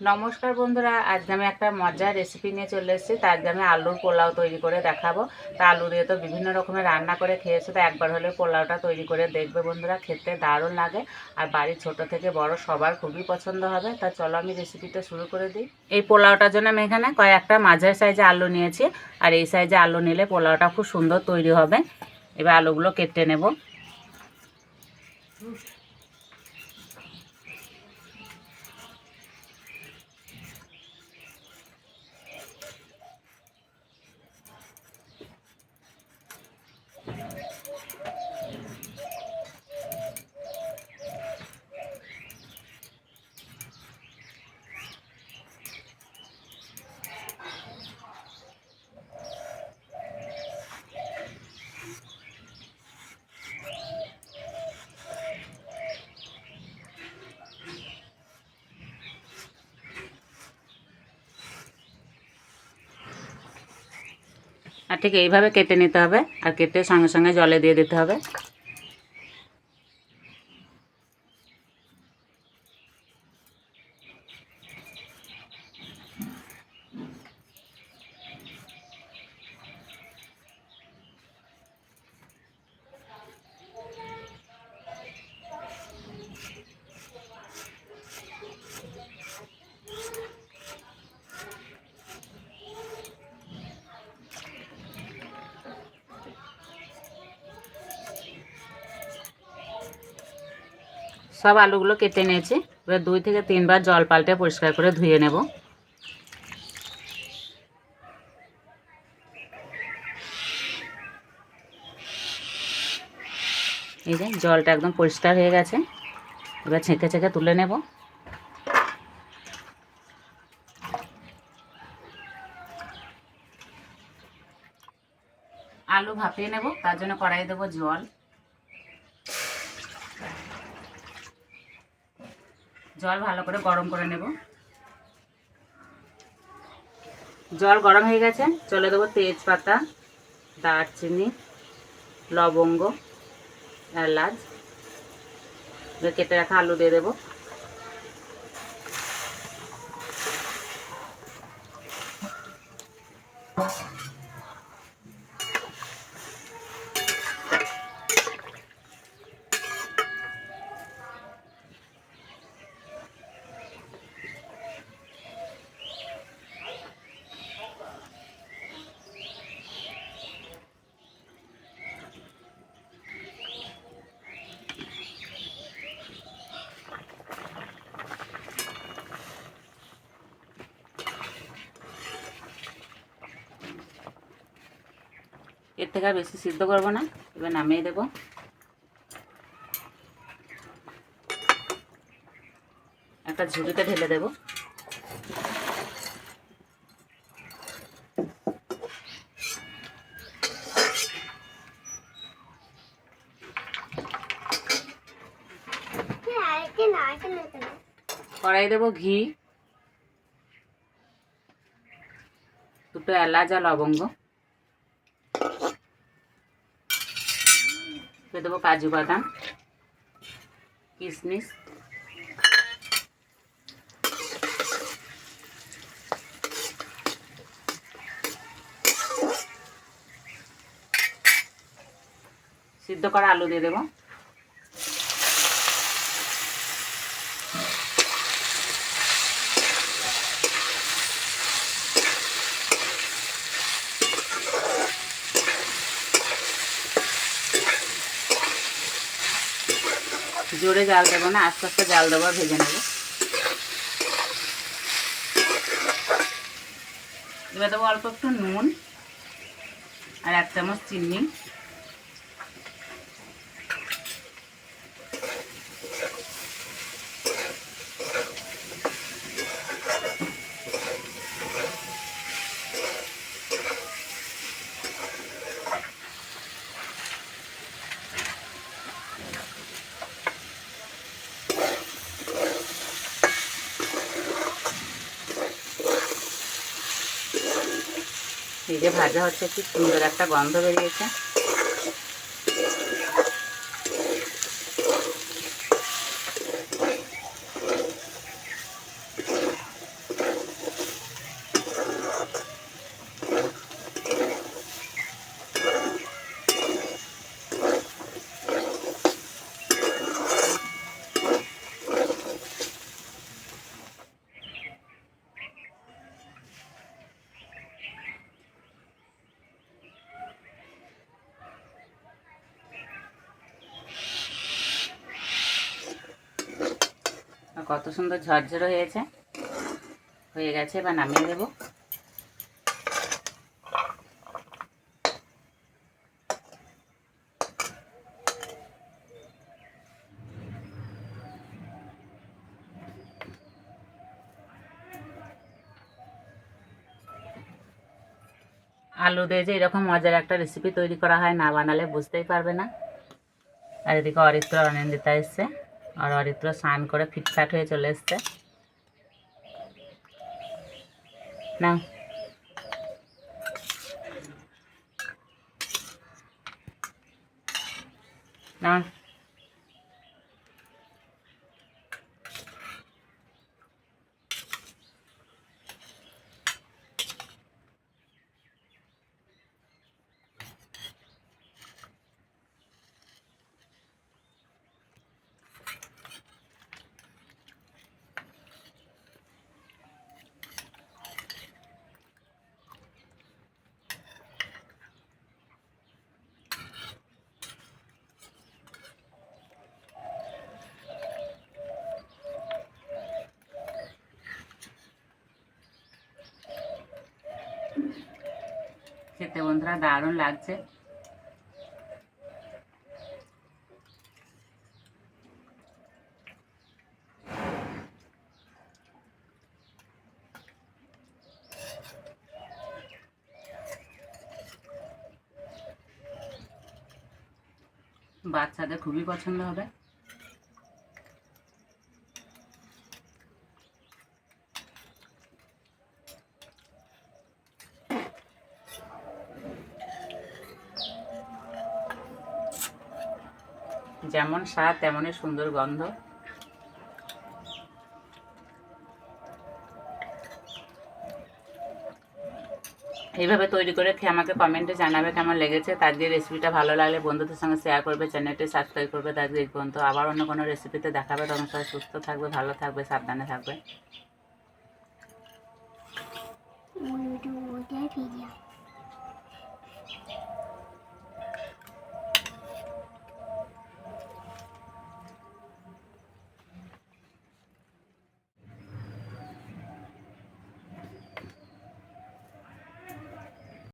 নমস্কার বন্ধুরা আজ আমি একটা মজার রেসিপি নিয়ে চলে এসেছি। তার আমি আলুর পোলাও তৈরি করে দেখাবো। তা আলু দিয়ে তো বিভিন্ন রকমের রান্না করে খেয়েছো, তো একবার হলে পোলাওটা তৈরি করে দেখবে বন্ধুরা, খেতে দারুণ লাগে। আর বাড়ির ছোট থেকে বড় সবার খুবই পছন্দ হবে। তা চলো আমি রেসিপিটা শুরু করে দিই। এই পোলাওটার জন্য আমি এখানে কয়েকটা মাঝারি সাইজে আলু নিয়েছি। আর এই সাইজে আলু নিলে পোলাওটা খুব সুন্দর তৈরি হবে। এবার আলুগুলো কেটে নেব। আর ঠিক এইভাবে কেটে নিতে হবে আর কেটে সঙ্গে সঙ্গে জলে দিয়ে দিতে হবে। সব আলুগুলো কেটে নিয়েছি। এবার দুই থেকে তিনবার জল পাল্টে পরিষ্কার করে ধুয়ে নেব। এই যে জলটা একদম পরিষ্কার হয়ে গেছে। এবার ছেঁকে ছেঁকে তুলে নেব। আলু ভাপিয়ে নেব, তার জন্য কড়াই দেবো জল। জল ভালো করে গরম করে নেব। জল গরম হয়ে গেছে, চলে দেবো তেজপাতা, দারচিনি, লবঙ্গ, এলাচ, কেটে রাখা আলু দিয়ে দেবো। এর থেকে আর বেশি সিদ্ধ করব না এবার নামিয়ে দেবো। একটা ঝুড়িতে ঢেলে দেবো। কড়াই দেবো ঘি দুটো এলাচ আর লবঙ্গ। দিয়ে দেবো কাজু বাদাম কিশমিশ সিদ্ধ করা আলু দিয়ে দেবো। জোরে জাল দেবো না, আস্তে আস্তে জাল দেবো ভেজে নেব। এবার দেবো অল্প একটু নুন আর এক চামচ চিনি। যে ভাজা হচ্ছে কি সুন্দর একটা গন্ধ বেরিয়েছে। কত সুন্দর ঝরঝরে হয়েছে। হয়ে গেছে, এবার নামিয়ে দেবো আলু দিয়ে যে এরকম মজার একটা রেসিপি তৈরি করা হয়, না বানালে বুঝতেই পারবে না। আর এদিকে অরিত্র অনিন্দিতা এসছে। আর অরিত্র স্নান করে ফিটফাট হয়ে চলে এসছে। না না খেতে বন্ধুরা দারুণ লাগছে। বাচ্চাদের খুবই পছন্দ হবে। যেমন স্বাদ, তেমনই সুন্দর গন্ধ। এইভাবে তৈরি করে খেয়ে আমাকে কমেন্টে জানাবে কেমন লেগেছে, তার দিয়ে রেসিপিটা ভালো লাগলে বন্ধুদের সঙ্গে শেয়ার করবে চ্যানেলটি সাবস্ক্রাইব করবে, তার দিয়ে পর্যন্ত। আবার অন্য কোনো রেসিপিতে দেখাবে, তখন সবাই সুস্থ থাকবে, ভালো থাকবে, সাবধানে থাকবে।